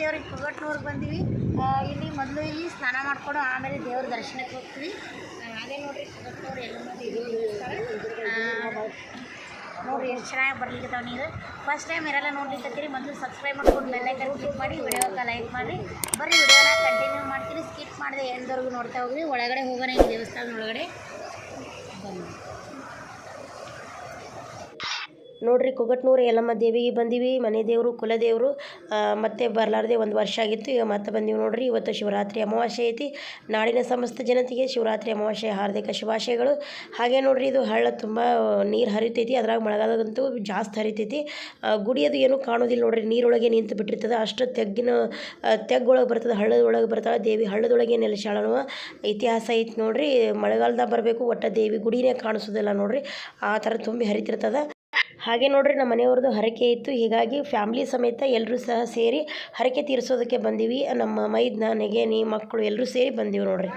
ದೇವ್ರಿಗೆ ಕುಗಟ್ನೂರ್ಗೆ ಬಂದೀವಿ. ಇಲ್ಲಿ ಮೊದಲು ಇಲ್ಲಿ ಸ್ನಾನ ಮಾಡ್ಕೊಂಡು ಆಮೇಲೆ ದೇವ್ರ ದರ್ಶನಕ್ಕೆ ಹೋಗ್ತೀವಿ. ಅದೇ ನೋಡ್ರಿ ಕುಗಟ್ನೂರು ಎಲ್ಲ ನೋಡಿ ಎಷ್ಟು ಚೆನ್ನಾಗಿ ಬರ್ಲಿಕ್ಕೆ ನೀವು ಫಸ್ಟ್ ಟೈಮ್ ಇರಲ್ಲ ನೋಡ್ಲಿಕ್ಕತ್ತೀರಿ ಮೊದಲು ಸಬ್ಸ್ಕ್ರೈಬ್ ಮಾಡ್ಕೊಂಡು ಬೆಲ್ಲೈಕನ್ ಕ್ಲಿಕ್ ಮಾಡಿ ವಿಡಿಯೋಕ್ಕೆ ಲೈಕ್ ಮಾಡಿ. ಬರ್ರಿ ವಿಡಿಯೋನ ಕಂಟಿನ್ಯೂ ಮಾಡ್ತೀನಿ. ಸ್ಕಿಪ್ ಮಾಡಿದೆ ಎಂದವರೆಗೂ ನೋಡ್ತಾ ಹೋಗ್ರಿ. ಒಳಗಡೆ ಹೋಗೋಣ ಈ ದೇವಸ್ಥಾನದ ಒಳಗಡೆ. ಬನ್ನಿ. ನೋಡ್ರಿ ಕುಗಟ್ನೂರು ಎಲ್ಲಮ್ಮ ದೇವಿಗೆ ಬಂದೀವಿ, ಮನೆ ದೇವರು ಕುಲದೇವರು ಮತ್ತೆ ಬರಲಾರ್ದೆ ಒಂದು ವರ್ಷ ಆಗಿತ್ತು. ಈಗ ಮತ್ತೆ ಬಂದೀವಿ ನೋಡ್ರಿ, ಇವತ್ತು ಶಿವರಾತ್ರಿ ಅಮಾವಾಸ್ಯೆ ಐತಿ. ನಾಡಿನ ಸಮಸ್ತ ಜನತೆಗೆ ಶಿವರಾತ್ರಿ ಅಮಾವಾಸ್ಯೆ, ಹಾರ್ದಿಕ ಶುಭಾಶಯಗಳು. ಹಾಗೆ ನೋಡ್ರಿ, ಇದು ಹಳ್ಳ ತುಂಬ ನೀರು ಹರಿತೈತಿ, ಅದ್ರಾಗ ಮಳೆಗಾಲದಂತೂ ಜಾಸ್ತಿ ಹರಿತೈತಿ. ಗುಡಿ ಅದು ಏನೂ ಕಾಣೋದಿಲ್ಲ ನೋಡ್ರಿ, ನೀರೊಳಗೆ ನಿಂತು ಬಿಟ್ಟಿರ್ತದೆ. ಅಷ್ಟು ತೆಗ್ಗಿನ ತೆಗ್ಗೊಳಗೆ ಬರ್ತದೆ ಹಳ್ಳದ ಒಳಗೆ ಬರ್ತಾಳೆ ದೇವಿ ಹಳ್ಳದೊಳಗೆ ನೆಲೆಸಾಳ ಅನ್ನುವ ಇತಿಹಾಸ ಐತಿ ನೋಡ್ರಿ, ಮಳೆಗಾಲದಾಗ ಬರಬೇಕು, ಒಟ್ಟ ದೇವಿ ಗುಡಿನೇ ಕಾಣಿಸೋದಿಲ್ಲ ನೋಡ್ರಿ. ಆ ಥರ ತುಂಬಿ ಹರಿತಿರ್ತದೆ. ಹಾಗೆ ನೋಡ್ರಿ ನಮ್ಮ ಮನೆಯವ್ರದ್ದು ಹರಕೆ ಇತ್ತು. ಹೀಗಾಗಿ ಫ್ಯಾಮ್ಲಿ ಸಮೇತ ಎಲ್ಲರೂ ಸಹ ಸೇರಿ ಹರಕೆ ತೀರಿಸೋದಕ್ಕೆ ಬಂದೀವಿ. ನಮ್ಮ ಮೈದ್ನ, ನೆಗೆನಿ ಮಕ್ಕಳು ಎಲ್ಲರೂ ಸೇರಿ ಬಂದೀವಿ ನೋಡ್ರಿ.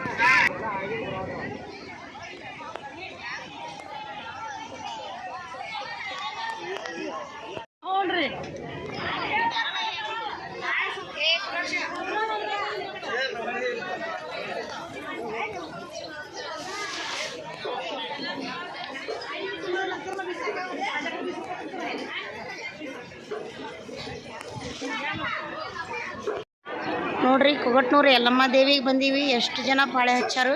ನೋಡ್ರಿ, ಕುಗಟ್ನೂರು ಯಲ್ಲಮ್ಮ ದೇವಿಗೆ ಬಂದೀವಿ. ಎಷ್ಟು ಜನ ಪಾಳೆ ಹಚ್ಚಾರು.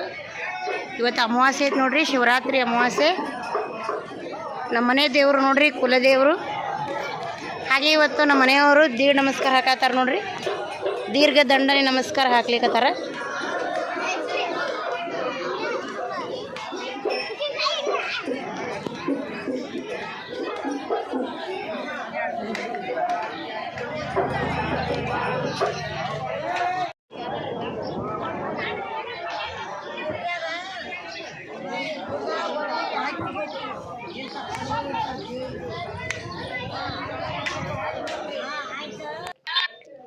ಇವತ್ತು ಅಮಾವಾಸ್ಯೆ ಐತೆ ನೋಡ್ರಿ, ಶಿವರಾತ್ರಿ ಅಮಾವಾಸ್ಯೆ. ನಮ್ಮನೆ ದೇವರು ನೋಡ್ರಿ, ಕುಲದೇವರು. ಹಾಗೆ ಇವತ್ತು ನಮ್ಮ ಮನೆಯವರು ದೀರ್ ನಮಸ್ಕಾರ ಹಾಕತ್ತಾರ ನೋಡ್ರಿ. ದೀರ್ಘ ದಂಡನೆ ನಮಸ್ಕಾರ ಹಾಕ್ಲಿಕ್ಕತ್ತಾರ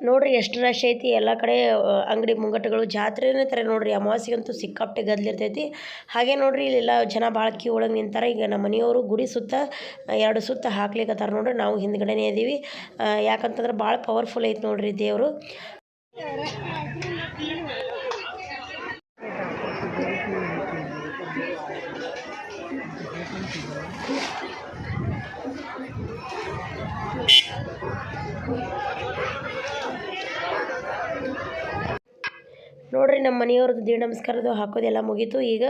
ನೋಡ್ರಿ ಎಷ್ಟು ರಶ್ ಐತಿ, ಎಲ್ಲ ಕಡೆ ಅಂಗಡಿ ಮುಂಗಟ್ಟುಗಳು ಜಾತ್ರೆನೇ ತರ ನೋಡ್ರಿ, ಅಮಾವಾಸ್ಯೆಗಂತೂ ಸಿಕ್ಕಾಪಟ್ಟೆ ಗದ್ಲಿರ್ತೈತಿ ಹಾಗೆ ನೋಡ್ರಿ ಇಲ್ಲೆಲ್ಲ ಜನ ಭಾಳ ಕ್ಯೂ ಒಳಗೆ ನಿಂತಾರೆ, ಈಗ ನಮ್ಮ ಮನೆಯವರು ಗುಡಿ ಸುತ್ತ ಎರಡು ಸುತ್ತ ಹಾಕ್ಲಿಕ್ಕತ್ತಾರ ನೋಡ್ರಿ, ನಾವು ಹಿಂದ್ಗಡೆನೇ ಇದೀವಿ. ಯಾಕಂತಂದ್ರೆ ಭಾಳ ಪವರ್ಫುಲ್ ಐತಿ ನೋಡ್ರಿ ದೇವರು. ನೋಡ್ರಿ ನಮ್ಮ ಮನೆಯವ್ರದ್ದು ದೀಡ್ ನಮಸ್ಕಾರದ್ದು ಹಾಕೋದೆಲ್ಲ ಮುಗೀತು. ಈಗ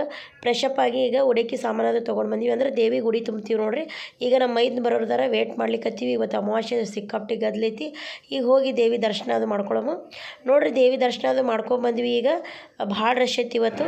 ಫ್ರೆಶಪ್ ಆಗಿ ಈಗ ಉಡಕಿ ಅದು ತೊಗೊಂಡು ಬಂದೀವಿ. ಅಂದ್ರೆ ದೇವಿ ಗುಡಿ ತುಂಬ್ತೀವಿ ನೋಡ್ರಿ. ಈಗ ನಮ್ಮ ಮೈದ್ ಬರೋದಾರ ವೇಟ್ ಮಾಡ್ಲಿಕ್ಕತ್ತೀವಿ ಇವತ್ತು ಅಮಾವಾಸ್ಯೆ ಸಿಕ್ಕಾಪಟ್ಟಿ ಗದ್ಲೈತಿ ಈಗ ಹೋಗಿ ದೇವಿ ದರ್ಶನ ಅದು ಮಾಡ್ಕೊಳಮು. ನೋಡ್ರಿ ದೇವಿ ದರ್ಶನ ಅದು ಮಾಡ್ಕೊಂಡು ಬಂದ್ವಿ ಈಗ. ಭಾಳ ರಶ್ ಐತಿ ಇವತ್ತು.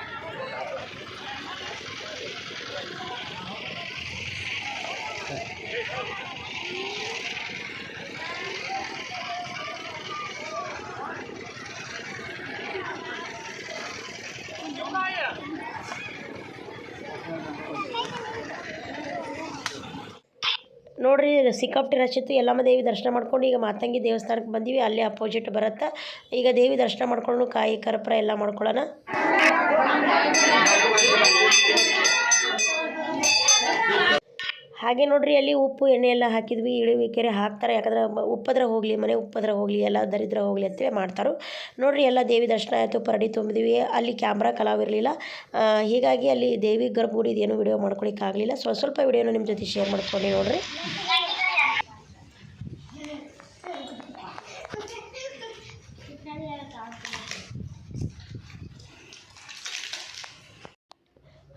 ನೋಡ್ರಿ ಸಿಕ್ಕಾಪಟ್ಟೆ ರಶ್ ಇತ್ತು. ಎಲ್ಲಮ್ಮ ದೇವಿ ದರ್ಶನ ಮಾಡ್ಕೊಂಡು ಈಗ ಮಾತಂಗಿ ದೇವಸ್ಥಾನಕ್ಕೆ ಬಂದೀವಿ. ಅಲ್ಲೇ ಅಪೋಸಿಟ್ ಬರುತ್ತೆ. ಈಗ ದೇವಿ ದರ್ಶನ ಮಾಡ್ಕೊಂಡು ಕಾಯಿ, ಕರ್ಪೂರ ಎಲ್ಲ ಮಾಡ್ಕೊಳ್ಳೋಣ. ಹಾಗೆ ನೋಡ್ರಿ, ಅಲ್ಲಿ ಉಪ್ಪು, ಎಣ್ಣೆ ಎಲ್ಲ ಹಾಕಿದ್ವಿ ಇಳಿವಿಕೆರೆ ಹಾಕ್ತಾರೆ. ಯಾಕಂದ್ರೆ ಉಪ್ಪದ್ರ ಹೋಗಲಿ, ಮನೆ ಉಪ್ಪದ್ರ ಹೋಗಲಿ, ಎಲ್ಲ ದರಿದ್ರ ಹೋಗಲಿ ಅಂತೇಳಿ ಮಾಡ್ತಾರೆ. ನೋಡ್ರಿ, ಎಲ್ಲ ದೇವಿ ದರ್ಶನ ಆಯಿತು, ಪರಡಿ ತುಂಬಿದ್ವಿ. ಅಲ್ಲಿ ಕ್ಯಾಮ್ರಾ ಕಲಾವಿರಲಿಲ್ಲ. ಹೀಗಾಗಿ ಅಲ್ಲಿ ದೇವಿ ಗರ್ಭಗುಡಿದೇನು ವಿಡಿಯೋ ಮಾಡ್ಕೊಳಿಕ್ಕೆ ಆಗಲಿಲ್ಲ ಸ್ವಲ್ಪ ಸ್ವಲ್ಪ ವಿಡಿಯೋನ ನಿಮ್ಮ ಜೊತೆ ಶೇರ್ ಮಾಡ್ಕೊಂಡು ನೋಡ್ರಿ.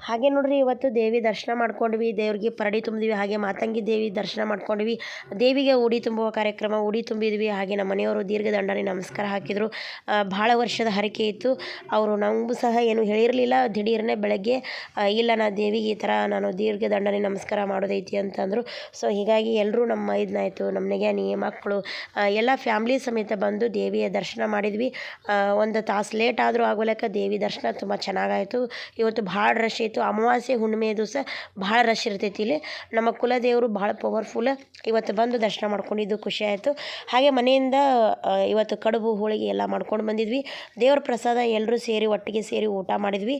ಹಾಗೆ ನೋಡ್ರಿ, ಇವತ್ತು ದೇವಿ ದರ್ಶನ ಮಾಡ್ಕೊಂಡ್ವಿ, ದೇವ್ರಿಗೆ ಪರಡಿ ತುಂಬಿದ್ವಿ, ಹಾಗೆ ಮಾತಂಗಿ ದೇವಿ ದರ್ಶನ ಮಾಡ್ಕೊಂಡ್ವಿ, ದೇವಿಗೆ ಉಡಿ ತುಂಬುವ ಕಾರ್ಯಕ್ರಮ, ಉಡಿ ತುಂಬಿದ್ವಿ, ಹಾಗೆ ನಮ್ಮ ಮನೆಯವರು ದೀರ್ಘ ದಂಡನೆ ನಮಸ್ಕಾರ ಹಾಕಿದರು. ಭಾಳ ವರ್ಷದ ಹರಕೆ ಇತ್ತು. ಅವರು ನಮಗೂ ಸಹ ಏನು ಹೇಳಿರಲಿಲ್ಲ, ದಿಢೀರ್ನೇ ಬೆಳಗ್ಗೆ ಇಲ್ಲ ನಾ ದೇವಿಗೆ ಈ ಥರ ನಾನು ದೀರ್ಘ ದಂಡನೆ ನಮಸ್ಕಾರ ಮಾಡೋದೈತಿ ಅಂತಂದರು. ಸೊ, ಹೀಗಾಗಿ ಎಲ್ಲರೂ ನಮ್ಮ ಇದನ್ನಾಯಿತು ನಮ್ಮ ನೆಗೆನಿ ಮಕ್ಕಳು ಎಲ್ಲ ಫ್ಯಾಮ್ಲಿ ಸಮೇತ ಬಂದು ದೇವಿಯ ದರ್ಶನ ಮಾಡಿದ್ವಿ. ಒಂದು ತಾಸು ಲೇಟ್ ಆದರೂ ಆಗೋಲಕ್ಕ ದೇವಿ ದರ್ಶನ ತುಂಬ ಚೆನ್ನಾಗಾಯಿತು. ಇವತ್ತು ಭಾಳ ರಶ್ ಇತ್ತು. ಅಮಾವಾಸ್ಯೆ, ಹುಣ್ಣಿಮೆ ದಿವಸ ಭಾಳ ರಶ್ ಇರ್ತೈತಿ ಇಲ್ಲಿ. ನಮ್ಮ ಕುಲದೇವರು ಭಾಳ ಪವರ್ಫುಲ್ ಇವತ್ತು ಬಂದು ದರ್ಶನ ಮಾಡ್ಕೊಂಡಿದ್ದು ಖುಷಿ ಆಯಿತು. ಹಾಗೆ ಮನೆಯಿಂದ ಇವತ್ತು ಕಡುಬು, ಹೋಳಿಗೆ ಎಲ್ಲ ಮಾಡ್ಕೊಂಡು ಬಂದಿದ್ವಿ. ದೇವ್ರ ಪ್ರಸಾದ ಎಲ್ಲರೂ ಸೇರಿ ಒಟ್ಟಿಗೆ ಸೇರಿ ಊಟ ಮಾಡಿದ್ವಿ.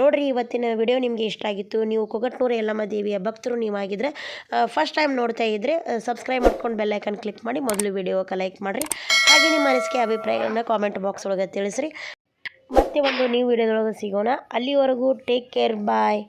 ನೋಡಿರಿ ಇವತ್ತಿನ ವಿಡಿಯೋ ನಿಮಗೆ ಇಷ್ಟ ಆಗಿತ್ತು. ನೀವು ಕೊಗಟ್ನೂರು ಎಲ್ಲಮ್ಮ ದೇವಿಯ ಭಕ್ತರು ನೀವಾಗಿದ್ದರೆ ಫಸ್ಟ್ ಟೈಮ್ ನೋಡ್ತಾ ಇದ್ದರೆ ಸಬ್ಸ್ಕ್ರೈಬ್ ಮಾಡ್ಕೊಂಡು ಬೆಲ್ಲೈಕನ್ ಕ್ಲಿಕ್ ಮಾಡಿ ಮೊದಲು ವಿಡಿಯೋಕ್ಕೆ ಲೈಕ್ ಮಾಡಿರಿ. ಹಾಗೆ ನಿಮ್ಮ ಅನಿಸಿಕೆ, ಅಭಿಪ್ರಾಯಗಳನ್ನ ಕಾಮೆಂಟ್ ಬಾಕ್ಸ್ ಒಳಗೆ ತಿಳಿಸ್ರಿ. ಮತ್ತೆ ಒಂದು ನ್ಯೂ ವಿಡಿಯೋದೊಳಗೆ ಸಿಗೋಣ. ಅಲ್ಲಿವರೆಗೂ ಟೇಕ್ ಕೇರ್ ಬಾಯ್